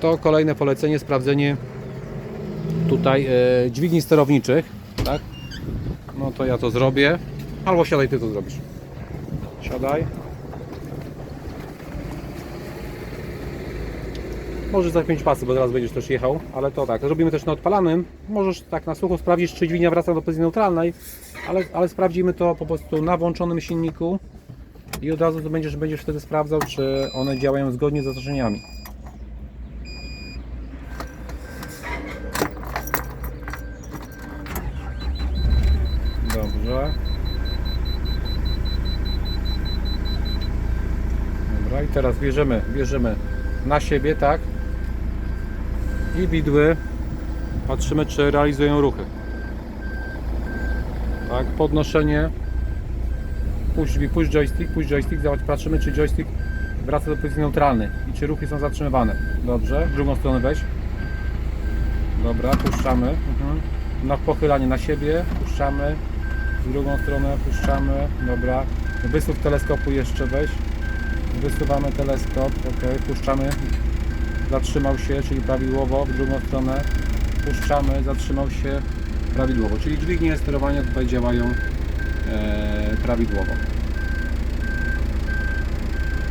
to kolejne polecenie, sprawdzenie tutaj e, dźwigni sterowniczych, tak? No to ja to zrobię. Albo siadaj, ty to zrobisz. Siadaj. Możesz zapiąć pasy, bo teraz będziesz też jechał, ale to tak, zrobimy też na odpalanym. Możesz tak na sucho sprawdzić, czy dźwignia wraca do pozycji neutralnej, ale, ale sprawdzimy to po prostu na włączonym silniku i od razu to będziesz, będziesz wtedy sprawdzał, czy one działają zgodnie z założeniami. Dobrze. Dobra, i teraz bierzemy, bierzemy na siebie, tak? I widły. Patrzymy, czy realizują ruchy. Tak, podnoszenie. Puść, puść joystick, puść joystick, zobacz, patrzymy, czy joystick wraca do pozycji neutralnej i czy ruchy są zatrzymywane. Dobrze, w drugą stronę weź. Dobra, puszczamy. Mhm. Na pochylanie na siebie, puszczamy. W drugą stronę puszczamy. Dobra. Wysuw teleskopu jeszcze weź. Wysuwamy teleskop, ok, puszczamy. Zatrzymał się, czyli prawidłowo. W drugą stronę puszczamy, zatrzymał się prawidłowo. Czyli dźwignie sterowania tutaj działają e, prawidłowo.